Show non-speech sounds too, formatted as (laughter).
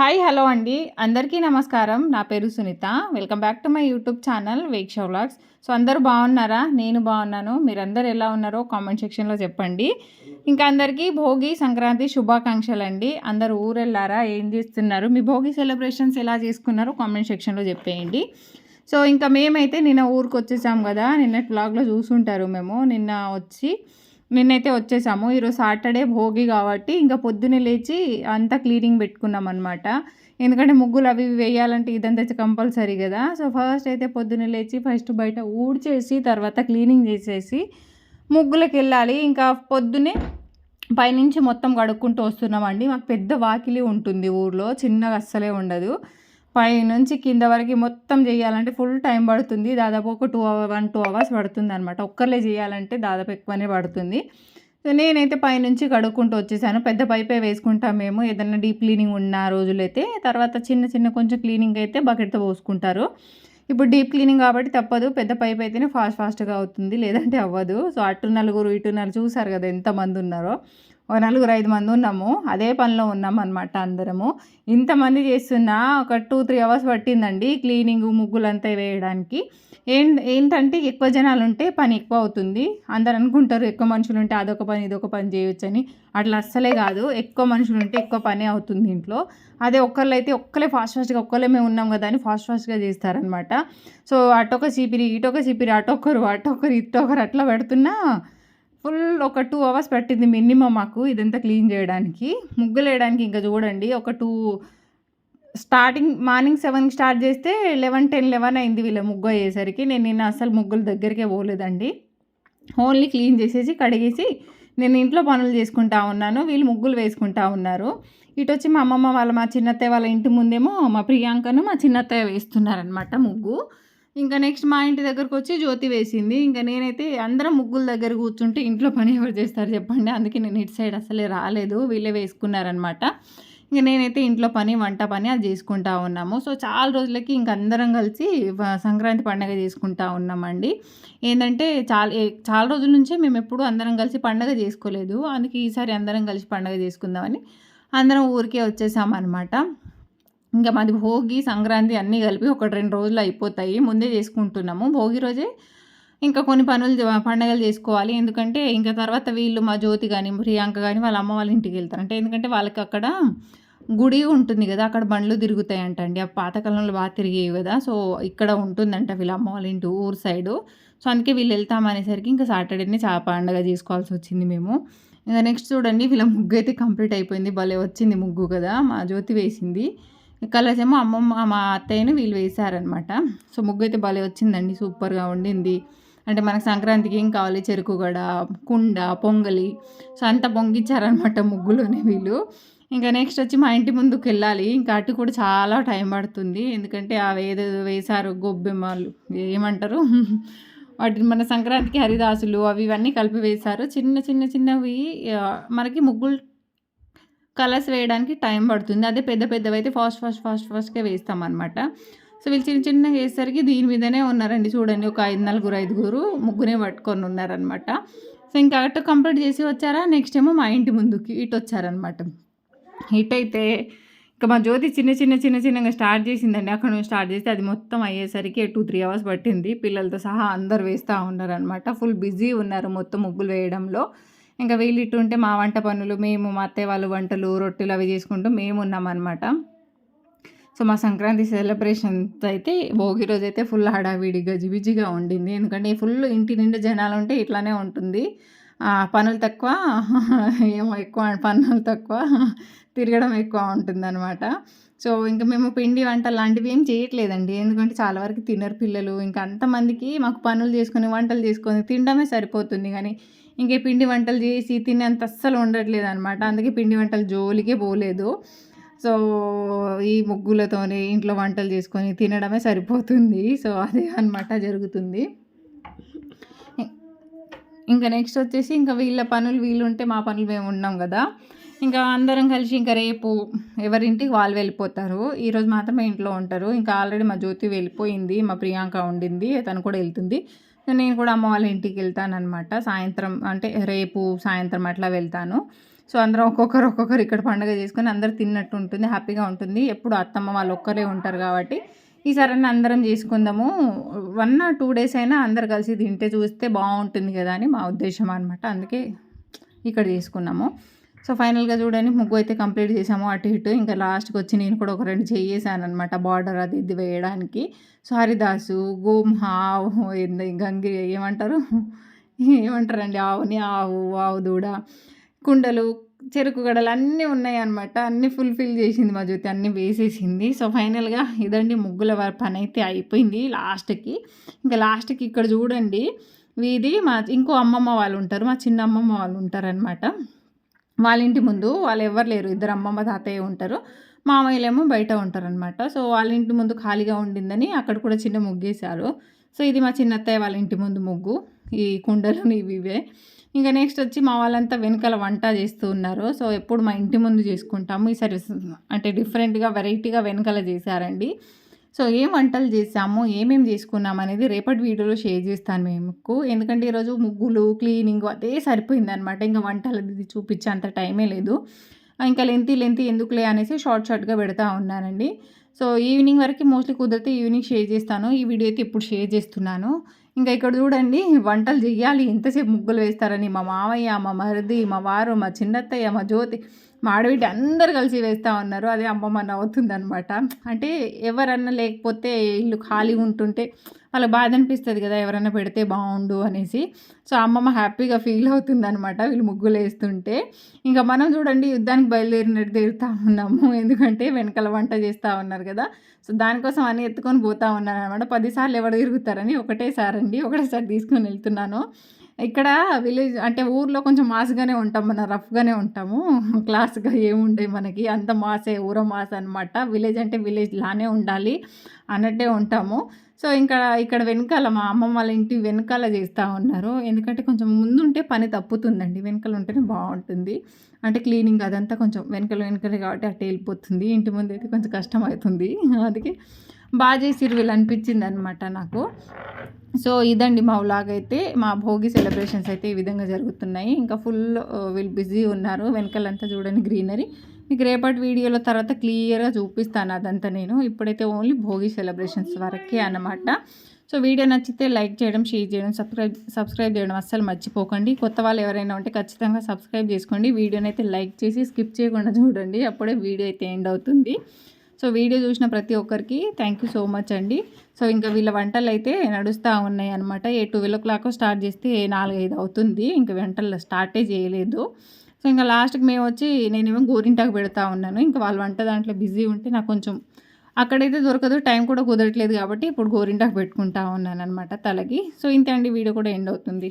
Hi hello అండి. అందరికీ నమస్కారం. నా పేరు Sunita. Welcome back to my YouTube channel వేక్ష vlogs. So అందరూ బాగున్నారా? నేను బాగున్నాను. మీరందరూ ఎలా ఉన్నారో కామెంట్ సెక్షన్లో చెప్పండి. ఇంకా అందరికీ భోగి సంక్రాంతి శుభాకాంక్షలు అండి అందరూ ఊరెళ్ళారా? ఏం చేస్తున్నారు? మీ భోగి సెలబ్రేషన్స్ ఎలా చేసుకున్నారో కామెంట్ సెక్షన్లో చెప్పేయండి. సో ఇంకా మేమైతే నిన్న ఊరికి వచ్చేసాం కదా. నిన్న బ్లాగ్లో చూసుంటారు మేము. నిన్న వచ్చి నిన్నైతే వచ్చేసాము. ఈరోజు సాటర్డే భోగి కాబట్టి ఇంకా పొద్దున్నే లేచి అంతా క్లీనింగ్ పెట్టుకున్నాం అనమాట ఎందుకంటే ముగ్గులు అవి వేయాలంటే ఇదంతా కంపల్సరీ కదా. సో ఫస్ట్ అయితే పొద్దున్నే లేచి ఫస్ట్ బయట ఊడ్చేసి తర్వాత క్లీనింగ్ చేసేసి ముగ్గులకు వెళ్ళాలి. ఇంకా పొద్దున్నే పైనుంచి మొత్తం కడుక్కుంటూ వస్తున్నామండి. మాకు పెద్ద వాకిలి ఉంటుంది ఊర్లో. చిన్నగా అస్సలే ఉండదు. పై నుంచి కింద వరకు మొత్తం చేయాలంటే ఫుల్ టైం పడుతుంది. దాదాపు ఒక two hour one two hours పడుతుంది అనమాట ఒక్కర్లే చేయాలంటే దాదాపు ఎక్కువనే పడుతుంది. సో నేనైతే పైనుంచి కడుక్కుంటూ వచ్చేసాను. పెద్ద పైపే వేసుకుంటాం మేము. ఏదైనా డీప్ క్లీనింగ్ ఉన్న రోజులైతే. తర్వాత చిన్న చిన్న కొంచెం క్లీనింగ్ అయితే బకెట్తో పోసుకుంటారు. ఇప్పుడు డీప్ క్లీనింగ్ కాబట్టి తప్పదు. పెద్ద పైప్ అయితేనే ఫాస్ట్ ఫాస్ట్గా అవుతుంది. లేదంటే అవ్వదు. సో అటు నలుగురు ఇటు నలుగురు చూసారు కదా ఎంతమంది ఉన్నారో. ఒక నలుగురు ఐదు మంది ఉన్నాము. అదే పనిలో ఉన్నాం అనమాట అందరము. ఇంతమంది చేస్తున్నా ఒక టూ త్రీ అవర్స్ పట్టిందండి క్లీనింగ్ ముగ్గులంతా వేయడానికి. ఏం ఏంటంటే ఎక్కువ జనాలు ఉంటే పని ఎక్కువ అవుతుంది. అందరు అనుకుంటారు ఎక్కువ మనుషులు ఉంటే అదొక పని ఇదొక పని చేయొచ్చని. అట్లా అస్సలే కాదు. ఎక్కువ మనుషులు ఉంటే ఎక్కువ పని అవుతుంది ఇంట్లో. అదే ఒక్కళ్ళు అయితే ఒక్కలే ఫాస్ట్ ఫాస్ట్గా ఒక్కలే మేము ఉన్నాం కదా అని ఫాస్ట్ ఫాస్ట్గా చేస్తారనమాట సో అటొక చీపిరి ఇటొక చీపిరి అటొక్కరు అటొక్కరు ఇటొకరు అట్లా పెడుతున్నా ఫుల్ ఒక టూ అవర్స్ పట్టింది మినిమం మాకు ఇదంతా క్లీన్ చేయడానికి. ముగ్గులు వేయడానికి ఇంకా చూడండి ఒక టూ స్టార్టింగ్ మార్నింగ్ సెవెన్కి స్టార్ట్ చేస్తే లెవెన్ టెన్ లెవెన్ అయింది వీళ్ళ ముగ్గు అయ్యేసరికి. నేను నిన్న అసలు ముగ్గుల దగ్గరికే పోలేదండి. ఓన్లీ క్లీన్ చేసేసి కడిగేసి నేను ఇంట్లో పనులు చేసుకుంటా ఉన్నాను వీళ్ళు ముగ్గులు వేసుకుంటా ఉన్నారు. ఇటు వచ్చి మా అమ్మమ్మ వాళ్ళ మా చిన్నత్తయ్య వాళ్ళ ఇంటి ముందేమో మా ప్రియాంకను మా చిన్నత్తయ్య వేస్తున్నారనమాట ముగ్గు. ఇంకా నెక్స్ట్ మా ఇంటి దగ్గరకు వచ్చి జ్యోతి వేసింది. ఇంకా నేనైతే అందరం ముగ్గుల దగ్గర కూర్చుంటే ఇంట్లో పని ఎవరు చేస్తారు చెప్పండి. అందుకే నేను ఇటు సైడ్ అసలే రాలేదు. వీళ్ళే వేసుకున్నారనమాట ఇంకా నేనైతే ఇంట్లో పని వంట పని అది చేసుకుంటా ఉన్నాము. సో చాలా రోజులకి ఇంక అందరం కలిసి సంక్రాంతి పండగ చేసుకుంటా ఉన్నామండి. ఏంటంటే చాలా చాలా రోజుల నుంచే మేము ఎప్పుడూ అందరం కలిసి పండుగ చేసుకోలేదు. అందుకే ఈసారి అందరం కలిసి పండుగ చేసుకుందామని అందరం ఊరికే వచ్చేసామన్నమాట. ఇంకా మాది భోగి సంక్రాంతి అన్నీ కలిపి ఒకటి రెండు రోజులు అయిపోతాయి. ముందే చేసుకుంటున్నాము. భోగి రోజే ఇంకా కొన్ని పనులు పండగలు చేసుకోవాలి. ఎందుకంటే ఇంకా తర్వాత వీళ్ళు మా జ్యోతి కానీ ప్రియాంక కానీ వాళ్ళ అమ్మ వాళ్ళ ఇంటికి వెళ్తారు అంటే ఎందుకంటే వాళ్ళకి అక్కడ గుడి ఉంటుంది కదా అక్కడ బండ్లు తిరుగుతాయి అంటండి ఆ పాతకాలంలో బాగా తిరిగేవి కదా. సో ఇక్కడ ఉంటుందంట వీళ్ళ అమ్మ వాళ్ళ ఇంటి ఊరు సైడు. సో అందుకే వీళ్ళు వెళ్తామనేసరికి ఇంకా సాటర్డేనే చా పండగ చేసుకోవాల్సి వచ్చింది మేము. ఇంకా నెక్స్ట్ చూడండి వీళ్ళ ముగ్గు అయితే కంప్లీట్ అయిపోయింది. భలే వచ్చింది ముగ్గు కదా మా జ్యోతి వేసింది. కలర్స్ ఏమో అమ్మమ్మ మా అత్తయ్యని వీళ్ళు వేశారనమాట సో ముగ్గు అయితే భలే వచ్చిందండి సూపర్గా ఉండింది. అంటే మనకు సంక్రాంతికి ఏం కావాలి? చెరుకు గడ కుండ పొంగలి. సో అంత పొంగిచ్చారనమాట ముగ్గులోనే వీళ్ళు. ఇంకా నెక్స్ట్ వచ్చి మా ఇంటి ముందుకు వెళ్ళాలి. ఇంకా అటు కూడా చాలా టైం పడుతుంది. ఎందుకంటే అవి ఏదో వేశారు గొబ్బెమ్మలు ఏమంటారు? వాటిని మన సంక్రాంతికి హరిదాసులు అవి ఇవన్నీ కలిపి వేశారు. చిన్న చిన్న చిన్నవి మనకి ముగ్గులు కలర్స్ వేయడానికి టైం పడుతుంది. అదే పెద్ద పెద్దవి అయితే ఫాస్ట్ ఫాస్ట్ ఫాస్ట్ ఫాస్ట్గా వేస్తాం అనమాట సో వీళ్ళు చిన్న చిన్నగా వేసేసరికి దీని మీదనే ఉన్నారండి చూడండి. ఒక ఐదు నలుగురు ఐదుగురు ముగ్గురే పట్టుకొని ఉన్నారనమాట సో ఇంకా అటు కంప్లీట్ చేసి వచ్చారా? నెక్స్ట్ ఏమో మా ఇంటి ముందుకి ఇటు వచ్చారనమాట ఇటు అయితే ఇంకా మా జ్యోతి చిన్న చిన్న చిన్న చిన్నగా స్టార్ట్ చేసిందండి. అక్కడ నుంచి స్టార్ట్ చేస్తే అది మొత్తం అయ్యేసరికి టూ త్రీ అవర్స్ పట్టింది. పిల్లలతో సహా అందరు వేస్తూ ఉన్నారనమాట ఫుల్ బిజీ ఉన్నారు మొత్తం ముగ్గులు వేయడంలో. ఇంకా వీళ్ళు ఇటు ఉంటే మా వంట పనులు మేము మా అత్తయ్య వాళ్ళు వంటలు రొట్టెలు అవి చేసుకుంటూ మేము ఉన్నామన్నమాట. సో మా సంక్రాంతి సెలబ్రేషన్స్ అయితే భోగి రోజు అయితే ఫుల్ హడావిడి గజిబిజిగా ఉండింది. ఎందుకంటే ఫుల్ ఇంటి నిండా జనాలు ఉంటే ఇట్లానే ఉంటుంది. పనులు తక్కువ ఏమో ఎక్కువ పనులు తక్కువ తిరగడం ఎక్కువ ఉంటుందన్నమాట. సో ఇంకా మేము పిండి వంట లాంటివి ఏం చేయట్లేదండి. ఎందుకంటే చాలా వరకు తినరు పిల్లలు. ఇంకా అంతమందికి మాకు పనులు చేసుకొని వంటలు చేసుకొని తినడమే సరిపోతుంది. కానీ ఇంకే పిండి వంటలు చేసి తినేంత అస్సలు ఉండట్లేదు అనమాట అందుకే పిండి వంటలు జోలికే పోలేదు. సో ఈ ముగ్గులతోనే ఇంట్లో వంటలు చేసుకొని తినడమే సరిపోతుంది. సో అదే అనమాట జరుగుతుంది. ఇంకా నెక్స్ట్ వచ్చేసి ఇంకా వీళ్ళ పనులు వీళ్ళు ఉంటే మా పనులు మేము ఉన్నాం కదా. ఇంకా అందరం కలిసి ఇంకా రేపు ఎవరింటికి వాళ్ళు వెళ్ళిపోతారు. ఈరోజు మాత్రమే ఇంట్లో ఉంటారు. ఇంకా ఆల్రెడీ మా జ్యోతి వెళ్ళిపోయింది. మా ప్రియాంక ఉండింది. తను కూడా వెళ్తుంది. నేను కూడా అమ్మ వాళ్ళ ఇంటికి వెళ్తాను అనమాట సాయంత్రం అంటే రేపు సాయంత్రం అట్లా వెళ్తాను. సో అందరం ఒక్కొక్కరు ఒక్కొక్కరు ఇక్కడ పండుగ చేసుకొని అందరు తిన్నట్టు ఉంటుంది హ్యాపీగా ఉంటుంది. ఎప్పుడు అత్తమ్మ వాళ్ళు ఒక్కరే ఉంటారు కాబట్టి ఈసారి అందరం చేసుకుందాము. వన్ ఆర్ టూ డేస్ అయినా అందరు కలిసి తింటే చూస్తే బాగుంటుంది కదా అని మా ఉద్దేశం అనమాట అందుకే ఇక్కడ చేసుకున్నాము. సో ఫైనల్గా చూడండి ముగ్గు అయితే కంప్లీట్ చేసాము అటు ఇటు. ఇంకా లాస్ట్కి వచ్చి నేను కూడా ఒక రెండు చేసాను అనమాట బార్డర్ అది ఇది వేయడానికి. సో హరిదాసు గోమ్హావ్ గంగి ఏమంటారు? ఏమంటారండి? ఆవుని ఆవు ఆవు దూడ కుండలు చెరుకు గడలు అన్నీ ఉన్నాయి అనమాట అన్నీ ఫుల్ఫిల్ చేసింది మా జ్యోతి అన్నీ వేసేసింది. సో ఫైనల్గా ఇదండి ముగ్గుల పని అయితే అయిపోయింది లాస్ట్కి. ఇంకా లాస్ట్కి ఇక్కడ చూడండి వీధి మా ఇంకో అమ్మమ్మ వాళ్ళు ఉంటారు మా చిన్న అమ్మమ్మ వాళ్ళు ఉంటారనమాట వాళ్ళ ఇంటి ముందు వాళ్ళు ఎవరు లేరు. ఇద్దరు అమ్మమ్మ తాతయ్య ఉంటారు. మామయ్యలేమో బయట ఉంటారనమాట సో వాళ్ళ ఇంటి ముందు ఖాళీగా ఉండిందని అక్కడ కూడా చిన్న ముగ్గేశారు. సో ఇది మా చిన్నత్తయ్య వాళ్ళ ఇంటి ముందు ముగ్గు. ఈ కుండలు ఇవి ఇవే. ఇంకా నెక్స్ట్ వచ్చి మా వాళ్ళంతా వెనకాల వంట చేస్తూ ఉన్నారు. సో ఎప్పుడు మా ఇంటి ముందు చేసుకుంటాము. ఈసారి అంటే డిఫరెంట్గా వెరైటీగా వెనకాల చేశారండి. సో ఏం వంటలు చేసాము ఏమేమి చేసుకున్నాం అనేది రేపటి వీడియోలో షేర్ చేస్తాను మేము ఎందుకంటే ఈరోజు ముగ్గులు క్లీనింగ్ అదే సరిపోయిందనమాట. ఇంకా వంటలు వంటలది చూపించే అంత టైమే లేదు. ఇంకా లెంతీ లెంతీ ఎందుకులే అనేసి షార్ట్ షార్ట్గా పెడతా ఉన్నానండి. సో ఈవినింగ్ వరకు మోస్ట్లీ కుదిరితే ఈవినింగ్ షేర్ చేస్తాను. ఈ వీడియో అయితే ఇప్పుడు షేర్ చేస్తున్నాను. ఇంకా ఇక్కడ చూడండి వంటలు చెయ్యాలి. ఎంతసేపు ముగ్గులు వేస్తారని మా మామయ్య మా మరిది మా వారు మా చిన్నత్తయ్య మా జ్యోతి మా ఆడబిడ్డ అందరు కలిసి వేస్తూ ఉన్నారు. అదే అమ్మమ్మ నవ్వుతుంది అనమాట అంటే ఎవరన్నా లేకపోతే ఇల్లు ఖాళీ ఉంటుంటే వాళ్ళకి బాధ అనిపిస్తుంది కదా ఎవరైనా పెడితే బాగుండు అనేసి. సో అమ్మమ్మ హ్యాపీగా ఫీల్ అవుతుంది అనమాట వీళ్ళు ముగ్గులు వేస్తుంటే. ఇంకా మనం చూడండి యుద్ధానికి బయలుదేరినట్టు తీరుతా ఉన్నాము. (laughs) ఎందుకంటే వెనకాల వంట చేస్తూ ఉన్నారు కదా. సో దానికోసం అన్ని ఎత్తుకొని పోతా ఉన్నాను అనమాట పదిసార్లు ఎవరు తిరుగుతారని ఒకటేసారి అండి ఒకటేసారి తీసుకొని వెళ్తున్నాను. ఇక్కడ విలేజ్ అంటే ఊర్లో కొంచెం మాస్గానే ఉంటాం మన రఫ్గానే ఉంటాము. (laughs) క్లాస్గా ఏముండే మనకి అంత మాసే ఊర మాస్ అనమాట విలేజ్ అంటే విలేజ్ లానే ఉండాలి అన్నట్టే ఉంటాము. సో ఇంకా ఇక్కడ వెనకాల మా అమ్మమ్మ వాళ్ళ ఇంటి వెనకాల చేస్తూ ఉన్నారు. ఎందుకంటే కొంచెం ముందుంటే పని తప్పుతుందండి. వెనకాల ఉంటేనే బాగుంటుంది. అంటే క్లీనింగ్ అదంతా కొంచెం వెనకలు వెనకలే కాబట్టి అట్టే వెళ్ళిపోతుంది. ఇంటి ముందు అయితే కొంచెం కష్టం అవుతుంది (laughs) అందుకే బాగా చేసిరు వీళ్ళు అనిపించింది అనమాట నాకు. సో ఇదండి మా వ్లాగ్ అయితే. మా భోగి సెలబ్రేషన్స్ అయితే ఈ విధంగా జరుగుతున్నాయి. ఇంకా ఫుల్ uh, వీళ్ళు బిజీ ఉన్నారు. వెనకాలంతా చూడండి గ్రీనరీ మీకు రేపటి వీడియోలో తర్వాత క్లియర్గా చూపిస్తాను అదంతా నేను. ఇప్పుడైతే ఓన్లీ భోగి సెలబ్రేషన్స్ వరకే అనమాట సో వీడియో నచ్చితే లైక్ చేయడం షేర్ చేయడం సబ్స్క్రైబ్ సబ్స్క్రైబ్ చేయడం అస్సలు మర్చిపోకండి. కొత్త వాళ్ళు ఎవరైనా ఉంటే ఖచ్చితంగా సబ్స్క్రైబ్ చేసుకోండి. వీడియోని అయితే లైక్ చేసి స్కిప్ చేయకుండా చూడండి. అప్పుడే వీడియో అయితే ఎండ్ అవుతుంది. సో వీడియో చూసిన ప్రతి ఒక్కరికి థ్యాంక్ యూ సో మచ్ అండి. సో ఇంకా వీళ్ళ వంటలు అయితే నడుస్తూ ఉన్నాయి అనమాట a twelve o'clock start చేస్తే నాలుగైదు అవుతుంది. ఇంకా వంటలు స్టార్టే చేయలేదు. సో ఇంకా లాస్ట్కి మేము వచ్చి నేనేమో గోరింటాకు పెడతా ఉన్నాను. ఇంకా వాళ్ళ వంట దాంట్లో బిజీ ఉంటే నాకు కొంచెం అక్కడైతే దొరకదు టైం కూడా కుదరట్లేదు కాబట్టి ఇప్పుడు గోరింటాకు పెట్టుకుంటా ఉన్నాను అనమాట తలకి. సో ఇంతే అండి వీడియో కూడా ఎండ్ అవుతుంది.